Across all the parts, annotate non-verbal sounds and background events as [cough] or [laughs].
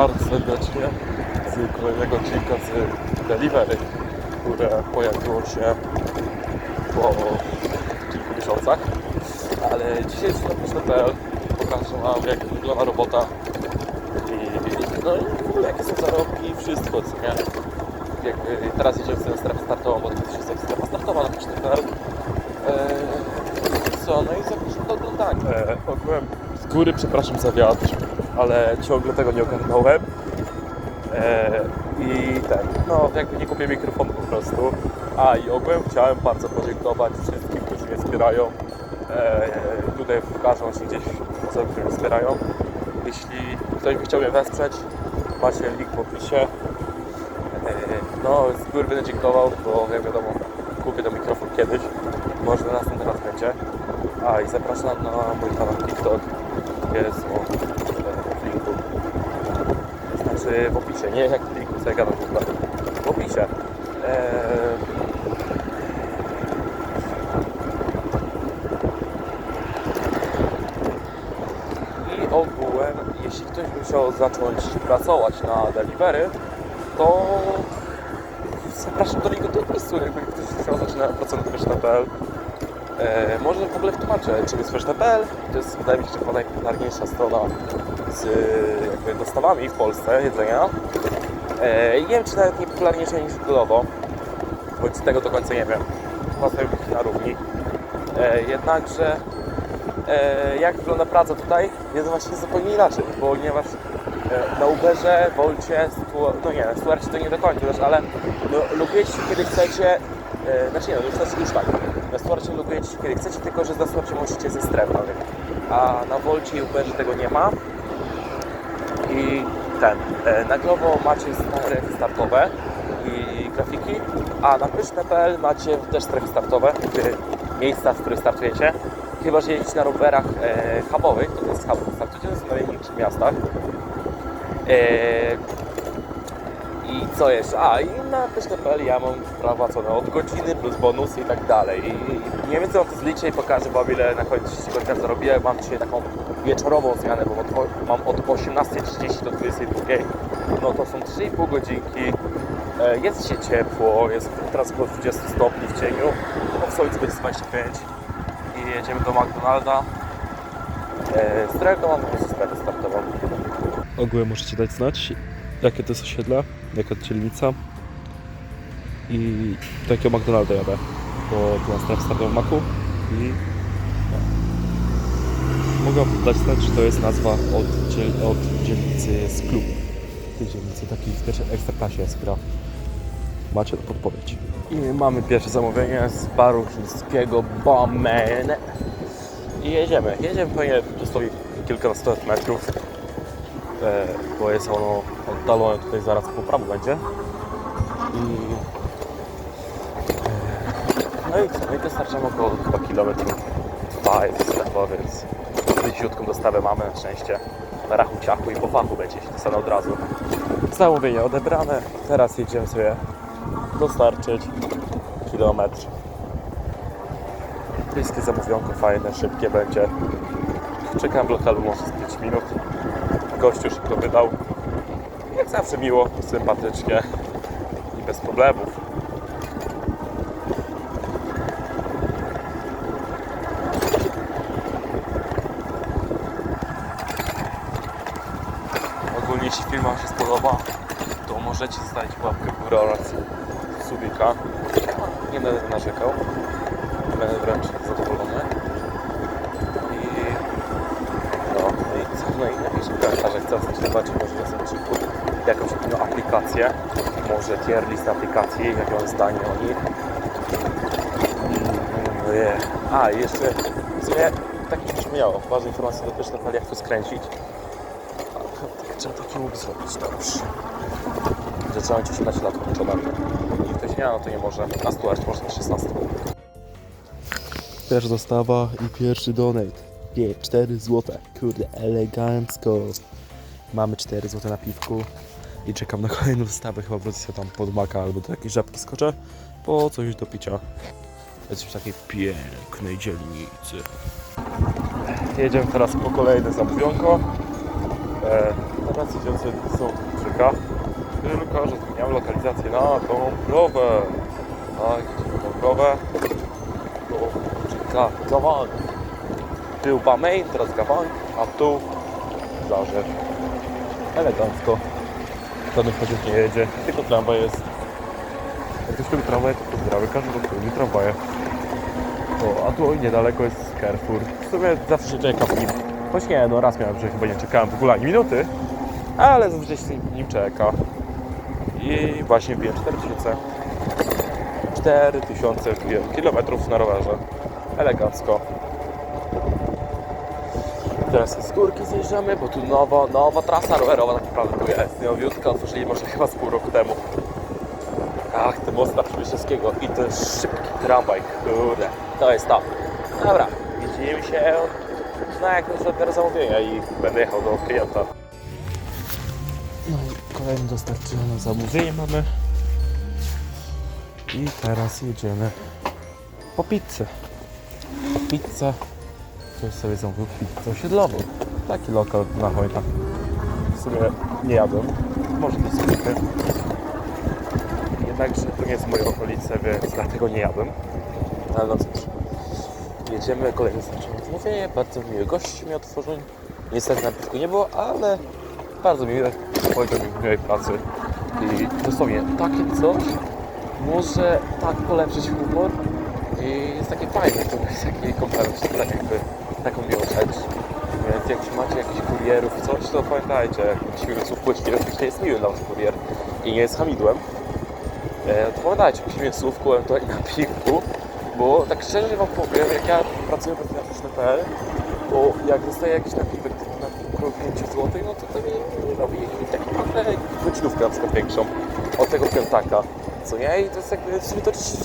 bardzo serdecznie z kolejnego odcinka z Delivery, które pojawiło się po kilku miesiącach. Ale dzisiaj jest na.pl pokażę Wam jak wygląda robota i, no i w ogóle jakie są zarobki i wszystko, co nie? Jakby teraz sobie na strefę startową, bo to jest strefa startowa na Eee, co, no i zapraszam do oglądania. Eee, ogółem z góry przepraszam za wiatr, ale ciągle tego nie ogarnąłem. Eee, I tak, no jakby nie kupię mikrofonu po prostu. A i ogółem chciałem bardzo podziękować wszystkim, którzy mnie wspierają. Eee, tutaj pokażą się gdzieś osoby, które mnie wspierają. Jeśli ktoś by chciał mnie wesprzeć, macie link w opisie. Eee, no z góry będę dziękował, bo jak wiadomo kupię ten mikrofon kiedyś. Może następny raz będzie. A i zapraszam na mój kanał TikTok. Jest on w linku. Znaczy w opisie, nie jak w linku, co ja gadam w opisie. Eee... I ogółem, jeśli ktoś by chciał zacząć pracować na delivery, to zapraszam do niego do opisu, jakby ktoś chciał zaczynać pracować na Wieszna.pl. E, może w ogóle wytłumaczę, czym jest Wieszna.pl. To jest, wydaje mi się, chyba najpopularniejsza strona z jakby dostawami w Polsce jedzenia. E, nie wiem, czy nawet nie popularniejsza niż Glovo, choć tego do końca nie wiem. Chyba sobie na równi. E, jednakże e, jak wygląda praca tutaj jest właśnie zupełnie inaczej, ponieważ e, na Uberze, Wolcie, no nie, Stuarcie to nie do końca też, ale no, kiedy chcecie, e, znaczy nie, no już, to- już tak, na Stuarcie logujecie się kiedy chcecie, tylko że na Stuarcie możecie ze stref a na Wolcie i Uberze tego nie ma i ten, e, na Glovo macie strefy startowe i grafiki, a na pyszne.pl macie też strefy startowe, miejsca, w których startujecie. Chyba, że jeździcie na rowerach e, hubowych, to jest hub, startujecie w najmniejszych miastach. E, I co jeszcze? A, i na pyszne.pl ja mam prawa co na od godziny plus bonusy i tak dalej. I i mniej więcej wam to zliczę i pokażę wam ile na koniec godzina zarobiłem. Mam dzisiaj taką wieczorową zmianę, bo mam od 18.30 do 22.00. No to są 3,5 godzinki. E, Jest się ciepło, jest teraz około 20 stopni w cieniu. No w stolicy będzie 25 i jedziemy do McDonalda. E, Z którego mam prostu strefę startową. Ogółem możecie dać znać, jakie to jest osiedle, jaka to dzielnica i do jakiego McDonalda jadę, bo tu strefę startową w Maku i no. mogę dać znać, że to jest nazwa od, dziel, od dzielnicy z klub. Tej dzielnicy, takiej w pierwszej ekstraklasie jest gra. Macie to podpowiedź. I mamy pierwsze zamówienie z baru chińskiego Bomen. I jedziemy. Jedziemy pewnie dosłownie kilkanaście metrów, e, bo jest ono oddalone tutaj zaraz po prawo będzie. I, e, no i co? No i około chyba kilometrów dwa jest strefa, więc leciutką dostawę mamy na szczęście. Na rachu ciachu i po fachu będzie się dostanę od razu. Zamówienie odebrane. Teraz jedziemy sobie dostarczyć kilometr. Bliskie zamówionko, fajne, szybkie będzie. Czekam w lokalu może z 5 minut. Gościu szybko wydał. Jak zawsze miło, sympatycznie i bez problemów. Ogólnie jeśli film Wam się spodoba, to możecie zostawić łapkę w górę oraz subika. Nie będę narzekał. Będę wręcz zadowolony. I no, no i co? No i napiszcie w komentarzach, co zobaczyć może tym odcinku. Jakąś inną aplikację. Może tier list aplikacji, jakie mam zdanie o nich. Mm, yeah. A, jeszcze w sumie tak mi się przypomniało. Ważna informacja do też na jak to skręcić. Tak, trzeba taki łuk zrobić, dobrze. Że trzeba mieć 18 lat włączone. Jeśli ktoś nie ma, no to nie może. Na Stuart można na 16. Pierwsza dostawa i pierwszy donate. Nie, 4 złote. Kurde, elegancko. Mamy 4 złote na piwku. I czekam na kolejną dostawę. Chyba wrócę sobie tam pod maka albo do jakiejś żabki skoczę. Po coś do picia. Jesteśmy w takiej pięknej dzielnicy. Jedziemy teraz po kolejne zamówionko. E, no pracy idzie od są Krzyka. Tylko, że zmieniamy lokalizację na Dąbrowę. Tak, idziemy na Dąbrowę. Do Krzyka, Gawań. Był Bamain, teraz Gawań, a tu Zarzew. Elegancko. Żaden pociąg nie jedzie, tylko tramwaj jest. Jak ktoś lubi tramwaj, to pozdrawiam. Każdy, lubi tramwaje. O, a tu niedaleko jest Carrefour. W sumie zawsze się czeka w nim. Choć nie, no raz miałem, że chyba nie czekałem w ogóle ani minuty, ale zazwyczaj się w nim czeka. I właśnie wbiłem 4000. 4000 wbiłem kilometrów na rowerze. Elegancko. Teraz z górki zjeżdżamy, bo tu nowa, nowa trasa rowerowa tak naprawdę tu jest. Nowiutka, otworzyli może chyba z pół roku temu. Ach, te most na Przybyszewskiego i ten szybki tramwaj, kurde, to jest to. Dobra, widzimy się no jak na zamówienia i będę jechał do klienta. No i kolejne dostarczone zamówienie mamy. I teraz jedziemy po pizzę. Po pizzę. Ktoś sobie zamówił pizzę osiedlową. Taki lokal na Hojna. W sumie nie jadłem. Może być sklepy. Jednakże to nie jest moje okolice, więc dlatego nie jadłem. Ale no cóż. Jedziemy, kolejne znaczenie zamówienie. Bardzo miły gość mi otworzył. Niestety na piwku nie było, ale bardzo miły. Powiedział mi miłej pracy. I dosłownie takie coś może tak polepszyć humor i jest takie fajne, to jest taki komplement, tak jakby taką rzecz. Więc jak macie jakichś kurierów i coś, to pamiętajcie, jak jakiś miły słów właściwie to jest miły dla was kurier i nie jest hamidłem. E, to pamiętajcie, jak miłych słów ewentualnie na piwku, bo tak szczerze wam powiem, jak ja pracuję w na.pl, bo jak dostaję jakiś napiwek na około 5 zł, no to to mi nie robi tak naprawdę godzinówkę na przykład większą od tego piątaka. Co nie? I to jest jakby, w sumie to dotyczy,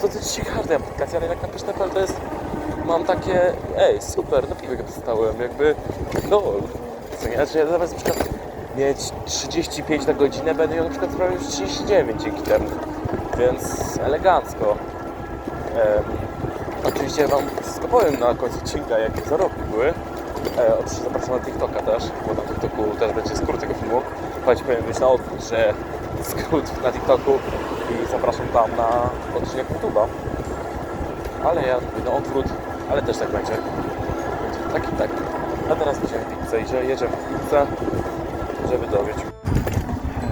to dotyczy każdej aplikacji, ale jak na to jest, mam takie, ej, super, napiwek dostałem, jakby, no? Że ja zamiast na przykład mieć 35 na godzinę, będę miał na przykład już 39 dzięki temu, więc elegancko. Em, oczywiście Wam wszystko powiem na końcu odcinka, jakie zarobki były. E, oczywiście zapraszam na TikToka też, bo na TikToku też będzie skrót tego filmu. Choć powinien być na odwrót, że skrót na TikToku i zapraszam tam na odcinek YouTube'a. Ale ja na odwrót, ale też tak będzie. Tak i tak. A teraz będziemy pizzę, idzie, jedziemy w pizzę, żeby dowieść.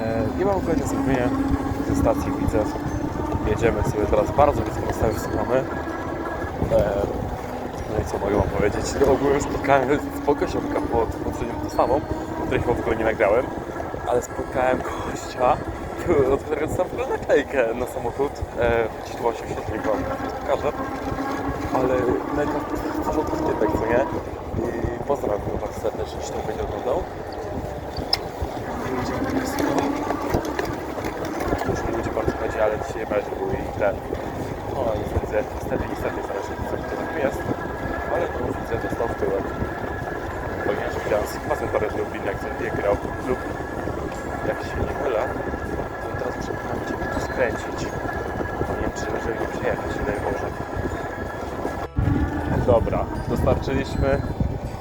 E, I mam kolejne zamówienie ze stacji Widzew. Jedziemy sobie teraz bardzo blisko dostawy słuchamy. E, no i co mogę wam powiedzieć? No, ogólnie spotkałem spoko siomka pod poprzednią dostawą, której chyba w ogóle nie nagrałem, ale spotkałem gościa, dostałem w ogóle naklejkę na samochód. E, tu właśnie świetnie wam pokażę. Ale mega porządny typek, co nie? I pozdrawiam go bardzo serdecznie, jeśli to będzie oglądał. Dużo ludzi bardzo chodzi, ale dzisiaj był i ten. No i widzę, niestety, niestety zależy co kto tam jest. Ale no widzę, dostał w tyłek. Ponieważ widziałem z Mazentorem Lublin, jak sobie grał lub jak się nie mylę, to teraz muszę gdzie tu skręcić. Bo nie wiem, czy żeby nie przejechać, nie daj Boże. Dobra, dostarczyliśmy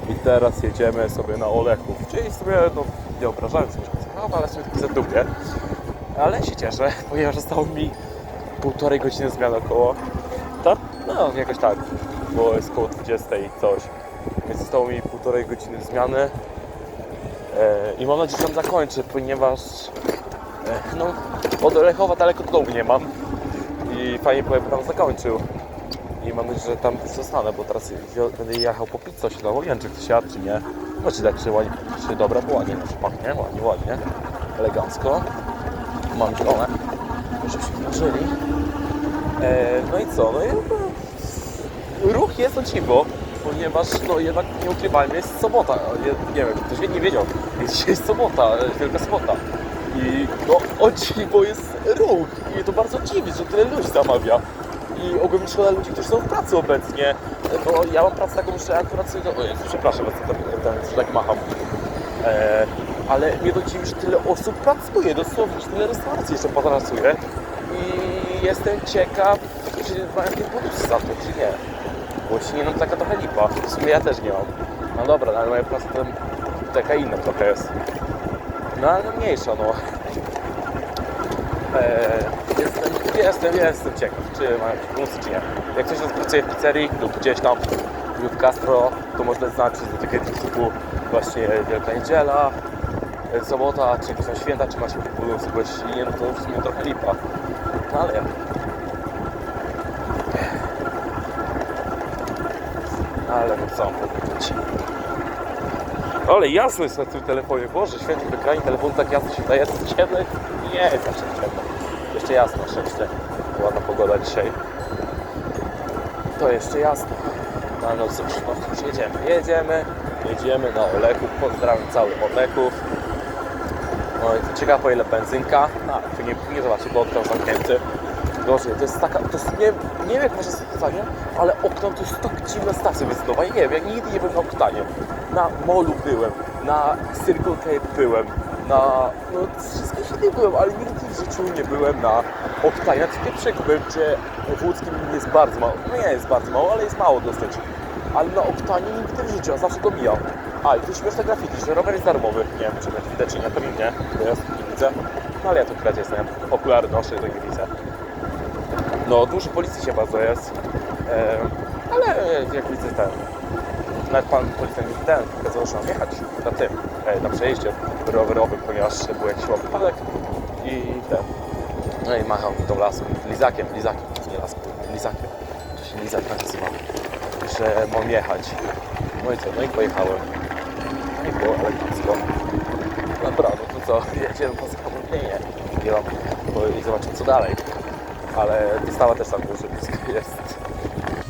i teraz jedziemy sobie na Olechów. Czyli sobie, no nie obrażając mieszkańców, no, ale sobie tylko zadupię. Ale się cieszę, [laughs] ponieważ zostało mi półtorej godziny zmiany około. Tak? No, jakoś tak, bo jest około 20 i coś. Więc zostało mi półtorej godziny zmiany. E, I mam nadzieję, że tam zakończę, ponieważ e, no, od Lechowa daleko do domu nie mam. I fajnie powiem, tam zakończył. I mam nadzieję, że tam zostanę, bo teraz będę jechał po pizzę osiedlową. Nie wiem, czy jadł, czy nie. No, czy tak, czy, ładnie, czy dobra, bo ładnie, czy pachnie, ładnie, ładnie. Elegancko. Mam zielone, żeby się włożyli. E, no i co? No i ruch jest o dziwo, ponieważ no jednak nie ukrywajmy, jest sobota. Nie, nie wiem, ktoś nie wiedział, jest dzisiaj sobota, e, wielka sobota. I no o dziwo jest ruch i to bardzo dziwi, że tyle ludzi zamawia. I ogólnie szkoda ludzi, którzy są w pracy obecnie. Bo ja mam pracę taką, że akurat sobie... O Jezu, przepraszam, bardzo, ten, ten, że tak macham. E, ale mnie to dziwi, że tyle osób pracuje, dosłownie, że tyle restauracji jeszcze pracuje. I jestem ciekaw, czy mają jakieś bonusy za to, czy nie. Bo jeśli nie, no taka trochę lipa. W sumie ja też nie mam. No dobra, no ale moja praca to taka inna trochę jest. No ale mniejsza, no. Eee, jestem, jestem, jestem ciekaw, czy mają jakieś bonusy, czy nie. Jak ktoś nas w pizzerii lub gdzieś tam lub gastro, to można znać do takiego typu właśnie Wielka Niedziela, e, sobota, czy jakieś święta, czy jakieś bonusy, bo jeśli nie, no to w sumie trochę lipa. No ale Ale no co mam powiedzieć. Ale jasno jest na tym telefonie. Boże, święty w ekranie telefonu tak jasno się daje. Jest ciemno? Nie, jest zawsze. Jeszcze jasno, szczęście. Ładna pogoda dzisiaj. To jeszcze jasno. No, no cóż, no cóż, jedziemy. Jedziemy, jedziemy na Oleków. Pozdrawiam cały Oleków. No i ciekawe ile benzynka. Ale tu nie, nie zobaczcie, bo okno zamknięty. Gorzej, to jest taka, to jest, nie, nie wiem jak może stanie, ale okno to jest tak dziwna stacja benzynowa. Nie wiem, ja nigdy nie byłem na Oktanie. Na Molu byłem, na Circle K byłem, na, no wszystkich innych byłem, ale nigdy w życiu nie byłem na tym pierwszego byłem, gdzie w łódzkim jest bardzo mało, no nie jest bardzo mało, ale jest mało dosyć. Ale na Oktanie nigdy w życiu, a zawsze go mijał. A, i tu śmieszne graffiti, że rower jest darmowy. Nie wiem, czy będzie widać, czy nie, pewnie nie, bo jest, nie widzę. No ale ja tu akurat jestem, okulary noszę, to nie widzę. No, dużo policji się bardzo jest. E, ale jak widzę ten. Nawet pan policjant ten pokazał, że jechać na tym, e, na przejeździe rowerowym, ponieważ był jakiś wypadek i ten. No i machał mi tą laską, lizakiem, lizakiem, nie laską, lizakiem. To się lizak nazywa. Że mam jechać. No i co, no i pojechałem. No i było elegancko. Dobra, no to co, [laughs] jedziemy po zahamulnienie. Nie mam, i zobaczymy co dalej ale dostawa też tam dużo blisko jest.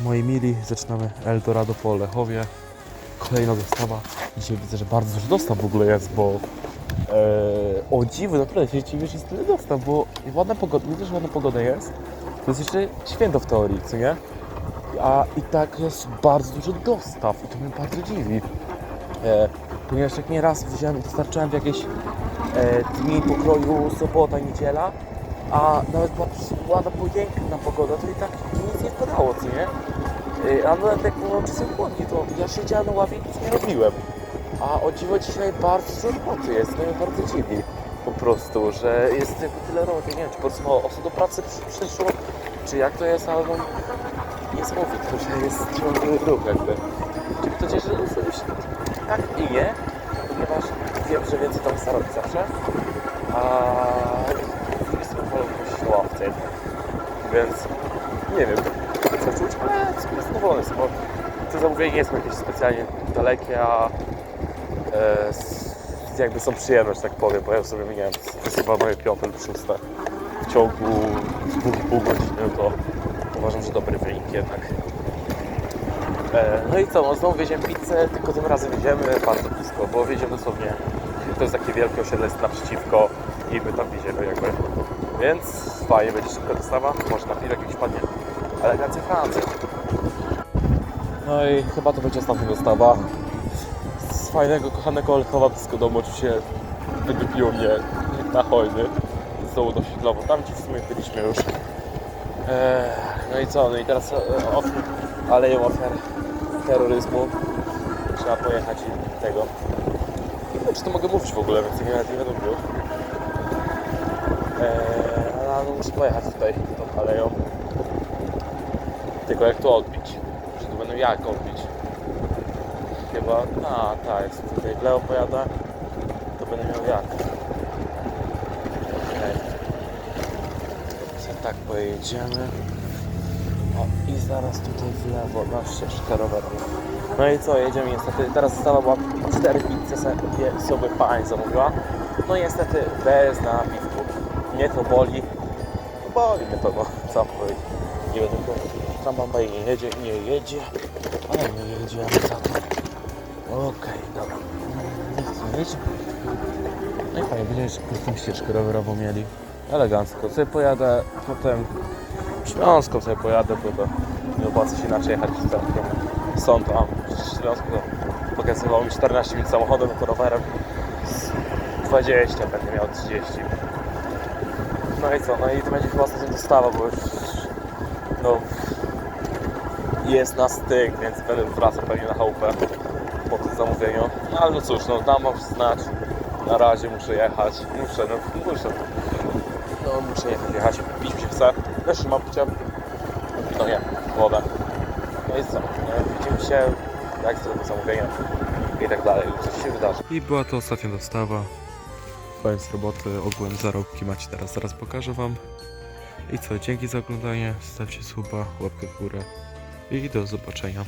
Moi mili, zaczynamy Eldorado po Lechowie. Kolejna dostawa. Dzisiaj widzę, że bardzo dużo dostaw w ogóle jest, bo e, o dziwo, naprawdę się dziwię, że jest tyle dostaw, bo ładna pogoda, nie też ładna pogoda jest, to jest jeszcze święto w teorii, co nie? A i tak jest bardzo dużo dostaw i to mnie bardzo dziwi. E, ponieważ jak nieraz wziąłem, dostarczałem w jakieś e, dni pokroju sobota, niedziela, a nawet była ładna, piękna pogoda, to i tak nic nie wpadało, co nie? Yy, A jak było czasem chłodniej, to ja siedziałem na ławie i nic nie robiłem. A o dziwo dzisiaj bardzo dużo roboty jest, to mnie bardzo dziwi po prostu, że jest tylko tyle roboty. Nie wiem, czy po prostu osób do pracy przy- przyszło, czy jak to jest, ale no niesamowite, że jest ciągły ruch jakby. Czy to cieszy, że osobiście tak i nie, ponieważ wiem, że więcej tam robić zawsze, a jestem wolą ławce jednak. Więc nie wiem, co czuć, ale jestem zadowolony, bo to zamówienie nie jest jakieś specjalnie dalekie, a e, s- jakby są przyjemne, że tak powiem, bo ja sobie wiem, to jest chyba moje piąte lub szóste w ciągu dwóch i pół godziny, to uważam, że dobry wynik jednak. E, no i co, no znowu wieziemy pizzę, tylko tym razem wieziemy bardzo blisko, bo wieziemy dosłownie, to jest takie wielkie osiedle, jest naprzeciwko i my tam wieziemy jakby. Więc fajnie, będzie szybka dostawa, może na chwilę jakiś padnie. Elegancja Francji. No i chyba to będzie ostatnia dostawa. Z fajnego, kochanego Olchowa blisko domu oczywiście wydrupiło mnie na hojny z dołu do Siedlowo. Tam gdzie w sumie byliśmy już. Eee, no i co? No i teraz e, ofiar, aleją ofiar terroryzmu. Trzeba pojechać i tego. Nie wiem, czy to mogę mówić w ogóle, więc nie, nie będę mówił. Eee, ale no, muszę pojechać tutaj tą aleją. Tylko jak to odbić? Że tu będą jak odbić? Chyba, a tak, jak tutaj w lewo pojada, to będę miał jak. Okay. tak pojedziemy. O, i zaraz tutaj w lewo na ścieżkę rowerową. No i co, jedziemy niestety. Teraz została była 4 pizze sobie, sobie pani zamówiła. No niestety bez napiwku. Mnie to boli. Boli mnie to, no co powiedzieć. Nie będę go trambamba nie jedzie, nie jedzie. Ale my jedziemy za to. Okej, dobra. Nikt nie jedzie. No i fajnie, będziemy prostą ścieżkę rowerową mieli. Elegancko. Sobie pojadę potem Śląską sobie pojadę, bo to nie opłaca się inaczej jechać centrum. Stąd tam w Śląsku to pokazywało mi 14 minut samochodem, to rowerem z 20, będę miał 30. No i co, no i to będzie chyba ostatnia dostawa, bo już jest na styk, więc będę wracał pewnie na chałupę po tym zamówieniu. No ale no cóż, no dam wam znać, Na razie muszę jechać. Muszę, no muszę. No muszę jechać, jechać. Pić mi się chce. Też mam picie. No nie, wodę. No i co? Nie? Widzimy się, jak zrobię zamówienie i tak dalej. Coś się wydarzy. I była to ostatnia dostawa. Koniec roboty, ogółem zarobki macie teraz, zaraz pokażę wam. I co, dzięki za oglądanie, stawcie suba, łapkę w górę i do zobaczenia.